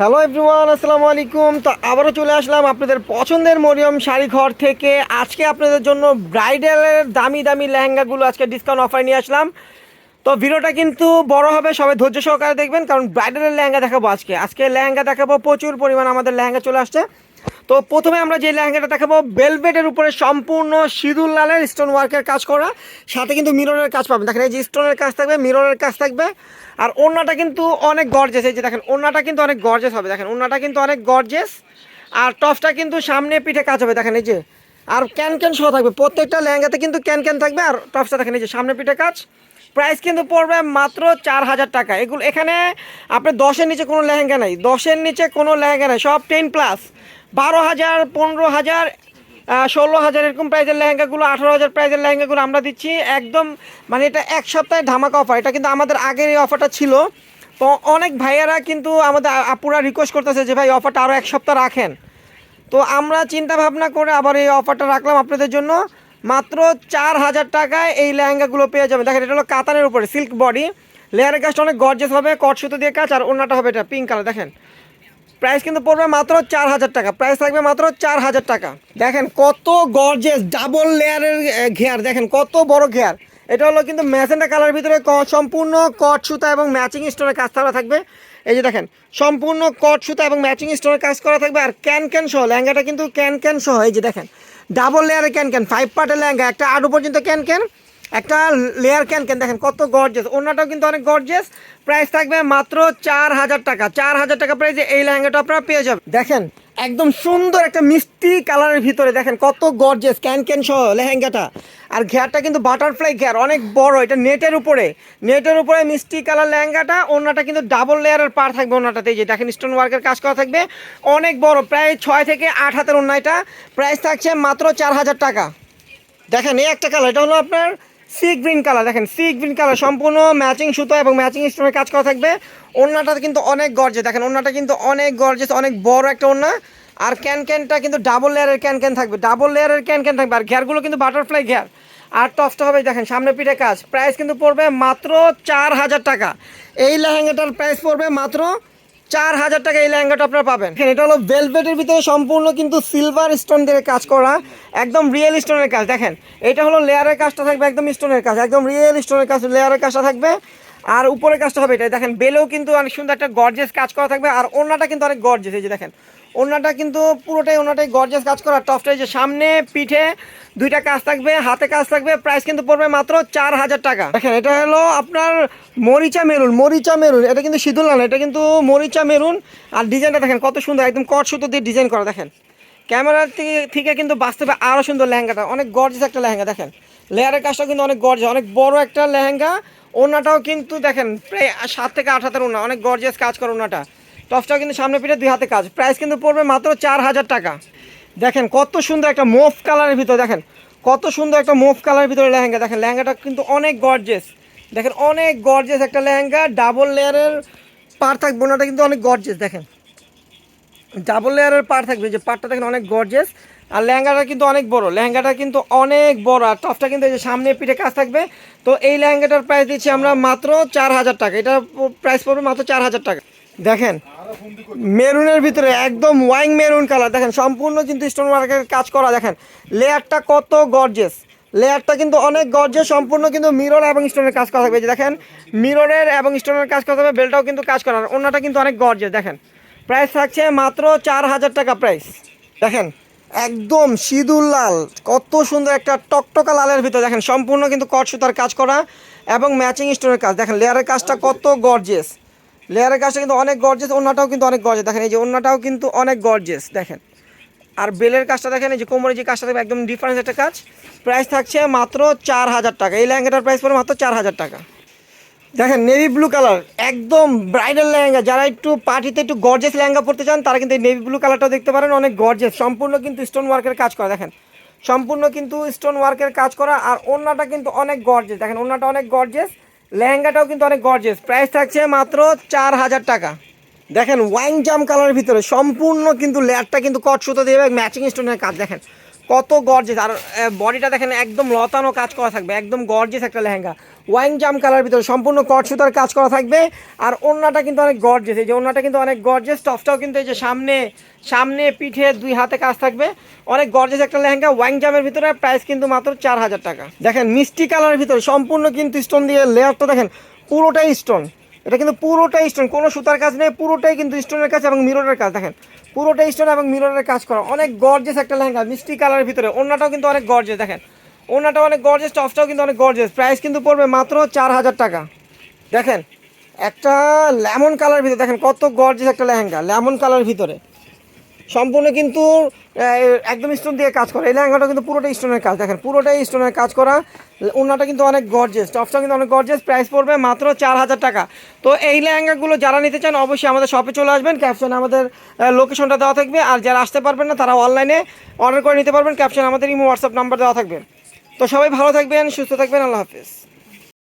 Hello everyone আসসালামু আলাইকুম। তো আবারও চলে আসলাম আপনাদের পছন্দের মরিয়ম শাড়ি ঘর থেকে। আজকে আপনাদের জন্য ব্রাইডালের দামি দামি লেহেঙ্গাগুলো আজকে ডিসকাউন্ট অফার নিয়ে আসলাম। তো ভিডিওটা কিন্তু বড় হবে, সবাই ধৈর্য সহকারে দেখবেন, কারণ ব্রাইডালের লেহেঙ্গা দেখাবো আজকে। আজকে লেহেঙ্গা দেখাবো প্রচুর পরিমাণ আমাদের লেহেঙ্গা চলে আসছে। তো প্রথমে আমরা যে লেহেঙ্গাটা দেখাবো বেলভেটের উপরে সম্পূর্ণ সিঁদুর লালের স্টোন ওয়ার্কের কাজ করা। সাথে কিন্তু মিররের কাজ পাবেন। দেখেন এই যে স্টোনের কাজ থাকবে মিররের কাজ থাকবে। আর ওড়নাটা কিন্তু অনেক গর্জেস এই যে দেখেন, ওড়নাটা কিন্তু অনেক গর্জেস হবে। দেখেন, ওড়নাটা কিন্তু অনেক গর্জেস আর টপসটা কিন্তু সামনে পিঠে কাজ হবে। দেখেন, এই যে, আর ক্যান ক্যান সহ থাকবে। প্রত্যেকটা লেহেঙ্গাতে কিন্তু ক্যান ক্যান থাকবে। আর টপসটা দেখেন, এই যে, সামনে পিঠে কাজ। প্রাইস কিন্তু পড়বে মাত্র চার হাজার টাকা। এগুলো এখানে আপনার দশের নিচে কোনো লেহেঙ্গা নাই। দশের নিচে কোনো লেহেঙ্গা নাই। সব টেন প্লাস বারো হাজার, পনেরো হাজার ষোলো হাজার এরকম প্রাইজের লেহেঙ্গাগুলো, আঠারো হাজার প্রাইজের লেহেঙ্গাগুলো আমরা দিচ্ছি। একদম মানে এটা এক সপ্তাহে ধামাকা অফার এটা কিন্তু আমাদের আগের এই অফারটা ছিল। তো অনেক ভাইয়ারা কিন্তু আমাদের আপুরা রিকোয়েস্ট করতেছে যে, ভাই অফারটা আরও এক সপ্তাহ রাখেন। তো আমরা চিন্তা ভাবনা করে আবার এই অফারটা রাখলাম আপনাদের জন্য। মাত্র চার হাজার টাকায় এই লেহেঙ্গাগুলো পেয়ে যাবেন। দেখেন, এটা হলো কাতানের উপরে সিল্ক বডি লেয়ারের কাজটা অনেক গর্জেস হবে, কট সুতো দিয়ে কাজ, আর অন্যটা হবে এটা পিঙ্ক কালার দেখেন। প্রাইস কিন্তু পড়বে মাত্র চার হাজার টাকা। প্রাইস থাকবে মাত্র চার হাজার টাকা। দেখেন কত গর্জেস ডাবল লেয়ারের ঘেয়ার। দেখেন কত বড় ঘেয়ার। এটা হলো কিন্তু ম্যাজেন্টা কালার ভিতরে সম্পূর্ণ কট সুতা এবং ম্যাচিং স্টোনের কাজ করা থাকবে। এই যে দেখেন, সম্পূর্ণ কট সুতা এবং ম্যাচিং স্টোনের কাজ করা থাকবে। আর ক্যান ক্যান সহ, লেহেঙ্গাটা কিন্তু ক্যান ক্যান সহ। এই যে দেখেন ডাবল লেয়ারের ক্যান ক্যান ফাইভ পার্টের লেহেঙ্গা, একটা আডু পর্যন্ত ক্যান ক্যান একটা লেয়ার ক্যান ক্যান দেখেন, কত গর্জেস অন্যটাও কিন্তু অনেক গর্জেস প্রাইস থাকবে মাত্র চার হাজার টাকা। চার হাজার টাকা প্রাইসে এই লেহেঙ্গাটা আপনারা পেয়ে যাবেন। দেখেন, একদম সুন্দর একটা মিষ্টি কালারের ভিতরে দেখেন, কত গর্জেস ক্যান ক্যান সহ লেহেঙ্গাটা। আর ঘেয়ারটা কিন্তু বাটারফ্লাই ঘেয়ার অনেক বড়। এটা নেটের উপরে। নেটের উপরে মিষ্টি কালার লেহেঙ্গাটা ওনাটা কিন্তু ডাবল লেয়ারের পার থাকবে ওনাটাতে যে দেখেন স্টোন ওয়ার্কের কাজ করা থাকবে। অনেক বড়, প্রায় ছয় থেকে আট হাতের ওনাটা প্রাইস থাকছে মাত্র চার হাজার টাকা। দেখেন, এই একটা কালার এটা হলো আপনার সি গ্রিন কালার দেখেন সি গ্রিন কালার সম্পূর্ণ ম্যাচিং সুতো এবং ম্যাচিং স্টোনের কাজ করা থাকবে। ওড়নাটা কিন্তু অনেক গর্জে দেখেন, ওড়নাটা কিন্তু অনেক গর্জেস অনেক বড় একটা ওড়না। আর ক্যান ক্যানটা কিন্তু ডাবল লেয়ারের ক্যান ক্যান থাকবে। ডাবল লেয়ারের ক্যান ক্যান থাকবে। আর ঘেরগুলো কিন্তু বাটারফ্লাই ঘের। আর টপসটা হবে, দেখেন, সামনে পিঠে কাজ। প্রাইস কিন্তু পড়বে মাত্র চার হাজার টাকা। এই লেহেঙ্গাটার প্রাইস পড়বে মাত্র চার হাজার টাকা এই লেহেঙ্গাটা আপনারা পাবেন। এটা হলো ভেলভেটের ভিতরে সম্পূর্ণ কিন্তু সিলভার স্টোন দিয়ে কাজ করা, একদম রিয়েল স্টোনের কাজ। দেখেন, এটা হলো লেয়ারের কাজটা থাকবে, একদম স্টোনের কাজ, একদম রিয়েল স্টোনের কাজ লেয়ারের কাজটা থাকবে। আর উপরের কাজটা হবে এটা দেখেন, বেলেও কিন্তু অনেক সুন্দর একটা গর্জেস কাজ করা থাকবে, আর ওড়নাটা কিন্তু অনেক গর্জেস এই যে দেখেন। ওড়নাটা কিন্তু পুরোটাই ওনাটাই গর্জেস কাজ করা টপটাই যে সামনে, পিঠে, দুইটা কাজ থাকবে, হাতে কাজ থাকবে প্রাইস কিন্তু পড়বে মাত্র চার হাজার টাকা। দেখেন, এটা হলো আপনার মরিচা মেরুন মরিচা মেরুন, এটা কিন্তু শীতল না, এটা কিন্তু মরিচা মেরুন। আর ডিজাইনটা দেখেন, কত সুন্দর, একদম কট সুতো দিয়ে ডিজাইন করা, দেখেন। ক্যামেরার থেকে থেকে কিন্তু বাস্তবে আরও সুন্দর লেহেঙ্গাটা, অনেক গর্জেস একটা লেহেঙ্গা, দেখেন। লেয়ারের কাজটা কিন্তু অনেক গর্জেস অনেক বড় একটা লেহেঙ্গা ওনাটাও কিন্তু দেখেন, প্রায় সাত থেকে আট হাতের ওনা অনেক গর্জিয়াস কাজ করে ওনাটা টপসটাও কিন্তু সামনে পিঠে দুই হাতে কাজ প্রাইস কিন্তু পড়বে মাত্র চার হাজার টাকা। দেখেন কত সুন্দর একটা মোফ কালারের ভিতরে, দেখেন, কত সুন্দর একটা মোফ কালারের ভিতরে লেহেঙ্গা, দেখেন, লেহেঙ্গাটা কিন্তু অনেক গর্জেস দেখেন, অনেক গর্জেস একটা লেহেঙ্গা ডাবল লেয়ারের পার থাকবে ওনাটা কিন্তু অনেক গর্জেস দেখেন। ডাবল লেয়ারের পার থাকবে, যে পারটা দেখেন অনেক গর্জেস আর লেহেঙ্গাটা কিন্তু অনেক বড়, লেহেঙ্গাটা কিন্তু অনেক বড়। আর টপটা কিন্তু এই যে সামনে পিঠে কাজ থাকবে। তো এই লেহেঙ্গাটার প্রাইস দিচ্ছি আমরা মাত্র চার হাজার টাকা। এটা প্রাইস পড়বে মাত্র চার হাজার টাকা। দেখেন, মেরুনের ভিতরে একদম ওয়াইং মেরুন কালার দেখেন, সম্পূর্ণ কিন্তু স্টোন ওয়ার্কের কাজ করা। দেখেন লেয়ারটা কত গর্জেস লেয়ারটা কিন্তু অনেক গর্জে সম্পূর্ণ কিন্তু মিরর এবং স্টোনের কাজ করা থাকবে। দেখেন মিররের এবং স্টোনের কাজ করা থাকবে বেলটাও কিন্তু কাজ করা। অন্যটা কিন্তু অনেক গর্জে দেখেন প্রাইস থাকছে মাত্র চার হাজার টাকা প্রাইস। দেখেন, একদম সিঁদুর লাল, কত সুন্দর একটা টকটকা লালের ভিতরে। দেখেন, সম্পূর্ণ কিন্তু কট সুতার কাজ করা এবং ম্যাচিং স্টোনের কাজ। দেখেন লেয়ারের কাজটা কত গর্জেস লেয়ারের কাজটা কিন্তু অনেক গর্জেস অন্যটাও কিন্তু অনেক গর্জেস দেখেন, এই যে অন্যটাও কিন্তু অনেক গর্জেস দেখেন। আর বেলের কাজটা দেখেন, এই যে কোমরে যে কাজটা থাকবে একদম ডিফারেন্স একটা কাজ। প্রাইস থাকছে মাত্র চার হাজার টাকা। এই লেহেঙ্গাটার প্রাইস পড়ে মাত্র চার হাজার টাকা। দেখেন নেভি ব্লু কালার একদম ব্রাইডাল লেহেঙ্গা। যারা একটু পার্টিতে একটু গর্জেস লেহেঙ্গা পরতে চান, তারা কিন্তু এই নেভি ব্লু কালারটাও দেখতে পারেন, অনেক গর্জেস সম্পূর্ণ কিন্তু স্টোন ওয়ার্কের কাজ করা, দেখেন। সম্পূর্ণ কিন্তু স্টোন ওয়ার্কের কাজ করা, আর ওড়নাটা কিন্তু অনেক গর্জেস দেখেন, ওড়নাটা অনেক গর্জেস লেহেঙ্গাটাও কিন্তু অনেক গর্জেস প্রাইস থাকছে মাত্র চার হাজার টাকা। দেখেন ওয়াইন জাম কালারের ভিতরে সম্পূর্ণ কিন্তু লেয়ারটা কিন্তু কট সুতো দিয়ে ম্যাচিং স্টোনের কাজ। দেখেন কত গর্জেস আর বডিটা দেখেন, একদম লতানো কাজ করা থাকবে, একদম গর্জেস একটা লেহেঙ্গা। ওয়াইং জাম কালার ভিতরে সম্পূর্ণ কট সুতার কাজ করা থাকবে। আর ওড়নাটা কিন্তু অনেক গর্জেস এই যে ওড়নাটা কিন্তু অনেক গর্জেস টপসটাও কিন্তু এই যে সামনে সামনে পিঠে দুই হাতে কাজ থাকবে। অনেক গর্জেস একটা লেহেঙ্গা। ওয়াইং জামের ভিতরে প্রাইস কিন্তু মাত্র চার হাজার টাকা। দেখেন, মিষ্টি কালারের ভিতরে সম্পূর্ণ কিন্তু স্টোন দিয়ে লেয়ারটা দেখেন, পুরোটাই স্টোন এটা কিন্তু পুরোটাই স্টোন কোনো সুতার কাজ নেই, পুরোটাই কিন্তু স্টোনের কাজ এবং মিররের কাজ। দেখেন পুরোটাই স্টোন এবং মিররের কাজ করা। অনেক গর্জেস একটা লেহেঙ্গা, মিষ্টি কালারের ভিতরে। ওড়নাটাও কিন্তু অনেক গর্জেস দেখেন। ওনাটাও অনেক গর্জেস টপসটাও কিন্তু অনেক গর্জেস প্রাইস কিন্তু পড়বে মাত্র চার হাজার টাকা। দেখেন, একটা লেমন কালার ভিতরে, দেখেন কত গর্জেস একটা লেহেঙ্গা লেমন কালার ভিতরে। সম্পূর্ণ কিন্তু একদম স্টোন দিয়ে কাজ করা। এই লেহেঙ্গাটা কিন্তু পুরোটাই স্টোনের কাজ। দেখেন, পুরোটাই স্টোনের কাজ করা। ওনাটা কিন্তু অনেক গর্জেস টপসটা কিন্তু অনেক গর্জেস প্রাইস পড়বে মাত্র চার হাজার টাকা। তো এই লেহেঙ্গাগুলো যারা নিতে চান, অবশ্যই আমাদের শপে চলে আসবেন। ক্যাপশনে আমাদের লোকেশনটা দেওয়া থাকবে। আর যারা আসতে পারবেন না, তারা অনলাইনে অর্ডার করে নিতে পারবেন। ক্যাপশনে আমাদের ইমো হোয়াটসঅ্যাপ নাম্বার দেওয়া থাকবে। তো সবাই ভালো থাকবেন, সুস্থ থাকবেন। আল্লাহ হাফিজ।